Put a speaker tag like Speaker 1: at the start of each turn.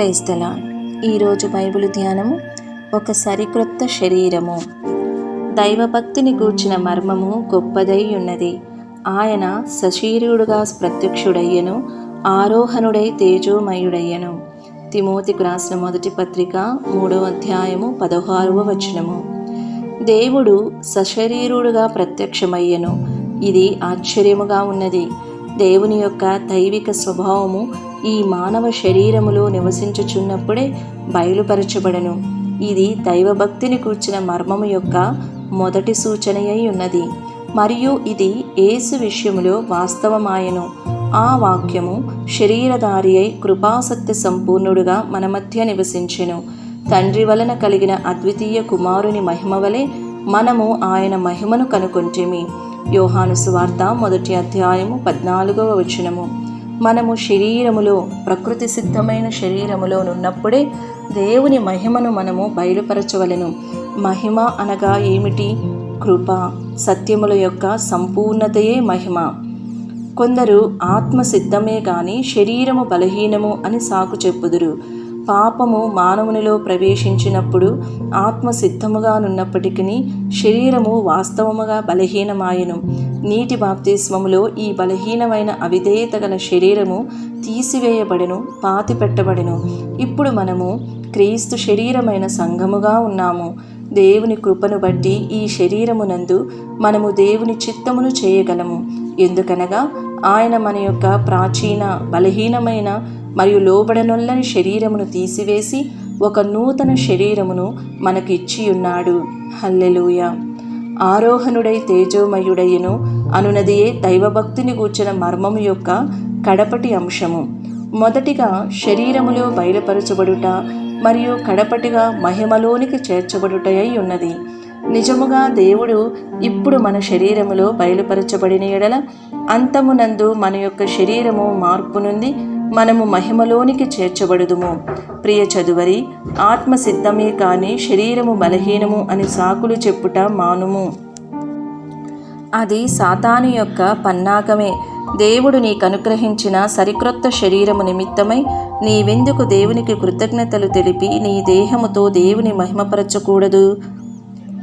Speaker 1: క్రైస్తలా ఈరోజు బైబిల్ ధ్యానము ఒక సరిక్రొత్త శరీరము. దైవభక్తిని గూర్చిన మర్మము గొప్పదై ఉన్నది. ఆయన సశీరుడుగా ప్రత్యక్షుడయ్యను ఆరోహణుడై తేజోమయుడయ్యను. తిమోతికి రాసిన మొదటి పత్రిక మూడో అధ్యాయము పదహారవ వచనము. దేవుడు సశరీరుడుగా ప్రత్యక్షమయ్యను. ఇది ఆశ్చర్యముగా ఉన్నది. దేవుని యొక్క దైవిక స్వభావము ఈ మానవ శరీరములో నివసించుచున్నప్పుడే బయలుపరచబడను. ఇది దైవభక్తిని కూర్చిన మర్మము యొక్క మొదటి సూచనయై ఉన్నది. మరియు ఇది ఏసు విషయములో వాస్తవమాయను. ఆ వాక్యము శరీరధారి అయి కృపాసక్తి సంపూర్ణుడుగా మన మధ్య నివసించెను. తండ్రి వలన కలిగిన అద్వితీయ కుమారుని మహిమ వలె మనము ఆయన మహిమను కనుకొంటిమి యోహాను సువార్త మొదటి అధ్యాయము పద్నాలుగవ వచనము. మనము శరీరములో ప్రకృతి సిద్ధమైన శరీరములో నున్నప్పుడే దేవుని మహిమను మనము బయలుపరచవలెను. మహిమ అనగా ఏమిటి? కృప సత్యముల యొక్క సంపూర్ణతయే మహిమ. కొందరు ఆత్మ సిద్ధమే కానీ శరీరము బలహీనము అని సాకు చెప్పుదురు. పాపము మానవునిలో ప్రవేశించినప్పుడు ఆత్మ సిద్ధముగానున్నప్పటికీ శరీరము వాస్తవముగా బలహీనమాయను. నీటి బాప్తిస్మములో ఈ బలహీనమైన అవిధేయత గల శరీరము తీసివేయబడెను పాతిపెట్టబడెను. ఇప్పుడు మనము క్రీస్తు శరీరమైన సంఘముగా ఉన్నాము. దేవుని కృపను బట్టి ఈ శరీరమునందు మనము దేవుని చిత్తమును చేయగలము. ఎందుకనగా ఆయన మన యొక్క ప్రాచీన బలహీనమైన మరియు లోబడనొల్లని శరీరమును తీసివేసి ఒక నూతన శరీరమును మనకు ఇచ్చి ఉన్నాడు హల్లెలూయ. ఆరోహణుడై తేజోమయుడయ్యను అనునదియే దైవభక్తిని గూర్చిన మర్మము యొక్క కడపటి అంశము. మొదటిగా శరీరములో బయలుపరచబడుట మరియు కడపటిగా మహిమలోనికి చేర్చబడుటయై ఉన్నది. నిజముగా దేవుడు ఇప్పుడు మన శరీరములో బయలుపరచబడిన ఎడల అంతమునందు మన యొక్క శరీరము మార్పు నుండి మనము మహిమలోనికి చేర్చబడుదుము. ప్రియ చదువరి ఆత్మ సిద్ధమే కానీ శరీరము బలహీనము అని సాకులు చెప్పుట మానుము. అది సాతాను యొక్క పన్నాగమే. దేవుడు నీకు అనుగ్రహించిన సరిక్రొత్త శరీరము నిమిత్తమై నీవెందుకు దేవునికి కృతజ్ఞతలు తెలిపి నీ దేహముతో దేవుని మహిమపరచకూడదు?